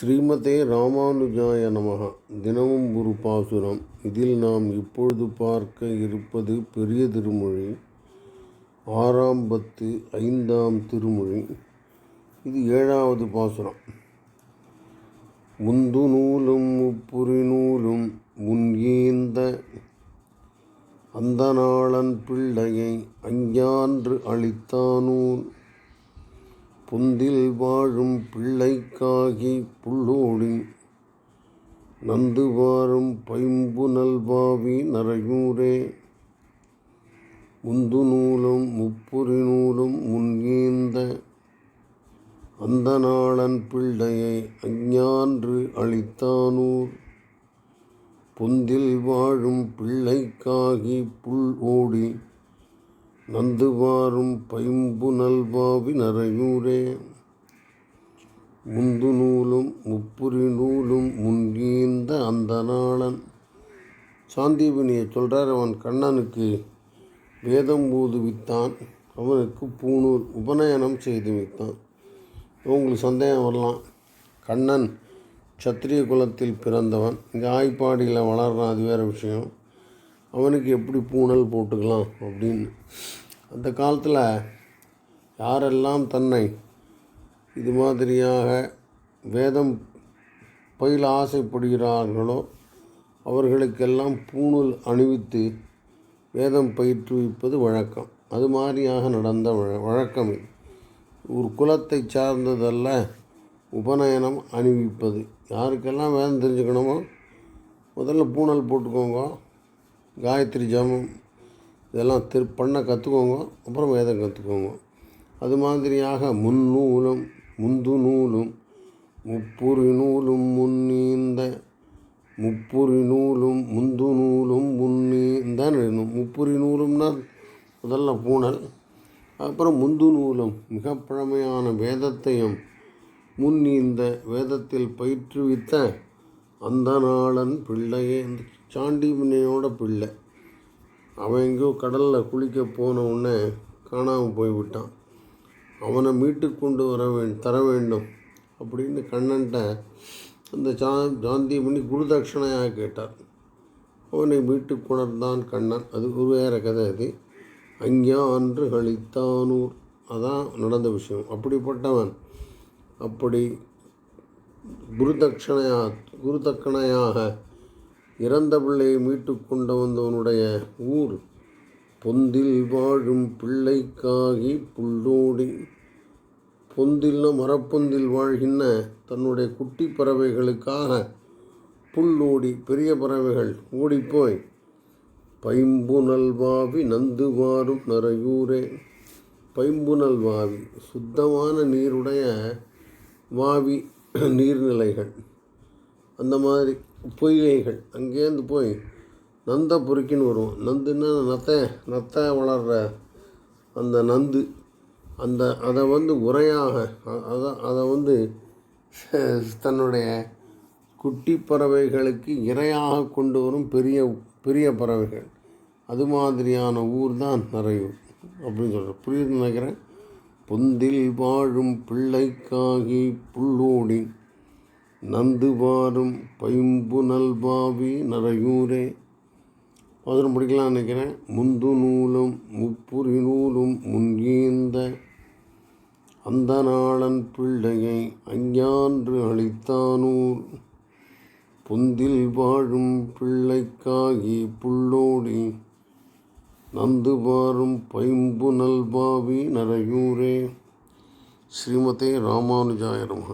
ஸ்ரீமதே ராமானுஜாய நமக. தினமும் ஒரு பாசுரம். இதில் நாம் இப்பொழுது பார்க்க இருப்பது பெரிய திருமொழி. ஆறாம் பத்து ஐந்தாம் திருமொழி. இது ஏழாவது பாசுரம். முந்து நூலும் முப்புரி நூலும் முன் ஈந்த அந்த நாளன் பிள்ளையை அஞ்ஞான்று அளித்தானூன். புந்தில் வாழும் பிள்ளைக்காகி புள்ளோடி நந்து வாரும் பைம்பு நல்வாவி நரையூரே. முந்து நூலும் முப்புரி நூலும் முன்கீந்த அந்த நாளன் பிள்ளையை அஞ்ஞான்று அளித்தானூர். புந்தில் வாழும் பிள்ளைக்காகி புல் ஓடி நந்து வாரும் பைம்பு நல்வாவி நரையூரே. முந்து நூலும் முப்புரி நூலும் முன்கீந்த அந்த நாளன் சாந்தீபனியை சொல்கிறார் அவன் கண்ணனுக்கு வேதம் ஊதுவித்தான் அவனுக்கு பூணூல் உபநயனம் செய்து வைத்தான். உங்களுக்கு சந்தேகம் வரலாம். கண்ணன் சத்திரிய குலத்தில் பிறந்தவன். இங்கே ஆய்ப்பாடியில் வளர்றான். அது வேறு விஷயம். அவனுக்கு எப்படி பூணல் போட்டுக்கலாம் அப்படின்னு. அந்த காலத்தில் யாரெல்லாம் தன்னை இது மாதிரியாக வேதம் பயில ஆசைப்படுகிறார்களோ அவர்களுக்கெல்லாம் பூணூல் அணிவித்து வேதம் பயிற்றுவிப்பது வழக்கம். அது மாதிரியாக நடந்த வழ வழக்கம் இது. ஒரு குலத்தை சார்ந்ததல்ல உபநயனம் அணிவிப்பது. யாருக்கெல்லாம் வேதம் தெரிஞ்சுக்கணுமோ முதல்ல பூணல் போட்டுக்கோங்க. காயத்ரி ஜபம் இதெல்லாம் திரு பண்ண கற்றுக்கோங்க அப்புறம் வேதம் கற்றுக்கோங்க அது மாதிரியாக முன்னூலும் முந்து நூலும் முப்புரி நூலும் முன்னீந்த முப்புரி நூலும் முந்து நூலும் முன்னீந்தான் எழுதணும் முப்புரி நூலும்னா முதல்ல பூனல் அப்புறம் முந்து நூலும். மிக பழமையான வேதத்தையும் முன்னீந்த வேதத்தில் பயிற்றுவித்த அந்த நாளன் பிள்ளையே சாண்டிமனையோட பிள்ளை. அவன் எங்கேயோ கடலில் குளிக்க போன உடனே காணாமல் போய்விட்டான். அவனை மீட்டு கொண்டு வர வே தர வேண்டும் அப்படின்னு கண்ணன்ட்ட அந்த சா சாந்திமணி குருதட்சணையாக கேட்டார். அவனை மீட்டு கொணர்ந்தான் கண்ணன். அது ஒரு வேறு கதை அது. அங்கேயா அன்று கழித்தானூர். அதான் நடந்த விஷயம். அப்படிப்பட்டவன். அப்படி குருதட்சணையாக குருதக்கணையாக இறந்த பிள்ளையை மீட்டு கொண்டு வந்தவனுடைய ஊர் பொந்தில் வாழும் பிள்ளைக்காகி புல்லோடி. பொந்தில்னா மரப்பொந்தில் வாழ்கின்ற தன்னுடைய குட்டி பறவைகளுக்காக புல்லோடி பெரிய பறவைகள் ஓடிப்போய் பைம்பு நல்வாவி நந்து வாரும் நரையூரே பைம்பு நல்வாவி சுத்தமான நீருடைய வாவி நீர்நிலைகள். அந்த மாதிரி பொய்கைகள். அங்கேருந்து போய் நந்த பொறுக்கின்னு வருவோம். நந்துன்னா நத்தை நத்தை வளர்கிற அந்த நந்து. அந்த அதை வந்து உரையாக அதை அதை வந்து தன்னுடைய குட்டி பறவைகளுக்கு இரையாக கொண்டு வரும் பெரிய பெரிய பறவைகள். அது மாதிரியான ஊர் தான் நிறையூர் அப்படின்னு சொல்கிறேன் புரியுது நினைக்கிறேன்? பொந்தில் வாழும் பிள்ளைக்காகி புல்லோடி நந்து வாரும் பைம்பு நல்பாவி நரையூரே. பதினம் முடிக்கலாம் நினைக்கிறேன். முந்து நூலும் முப்புரி நூலும் முன்கீந்த அந்த நாளன் பிள்ளையை அஞ்ஞான்று அளித்தானூர். பொந்தில் வாழும் பிள்ளைக்காகி புள்ளோடி நந்து பாரும் பைம்பு நல்பாவி நரையூரே. ஸ்ரீமதே ராமானுஜாய